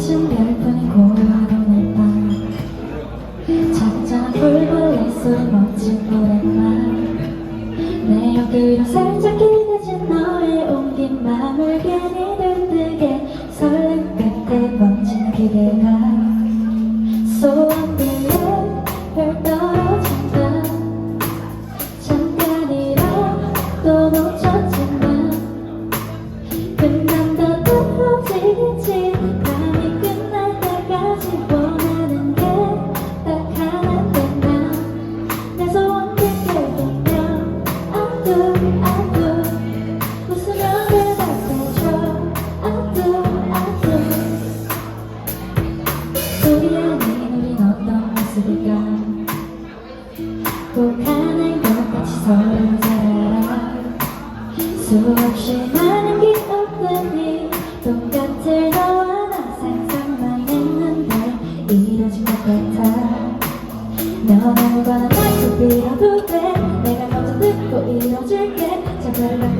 비친 별뿐인 고요한 밤 작은 불불 소리 멋진 노랫말. 내 옆으로 살짝 기대진 너의 옮긴 맘을 괜히 들뜨게 설렘 끝에 번진 기대가 소원 빌려 별 떨어진다. 잠깐이라도 너무거나 약속 빌어도 돼. 내가 먼저 듣고 제발 갖고 싶던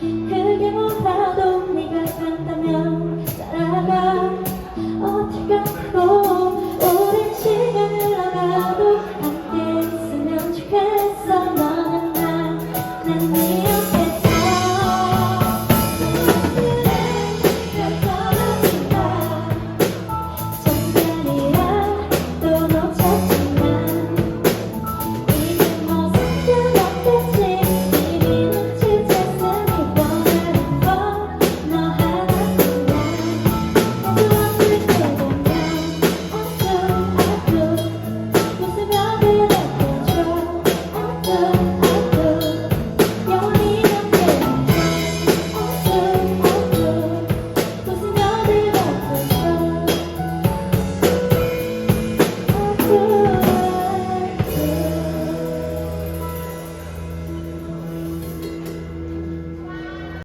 그게 못하도 네가 간다면 따라가. 어떻게 하고 오랜 시간 흘러가도 함께 있으면 좋겠어. 너는 나난 네.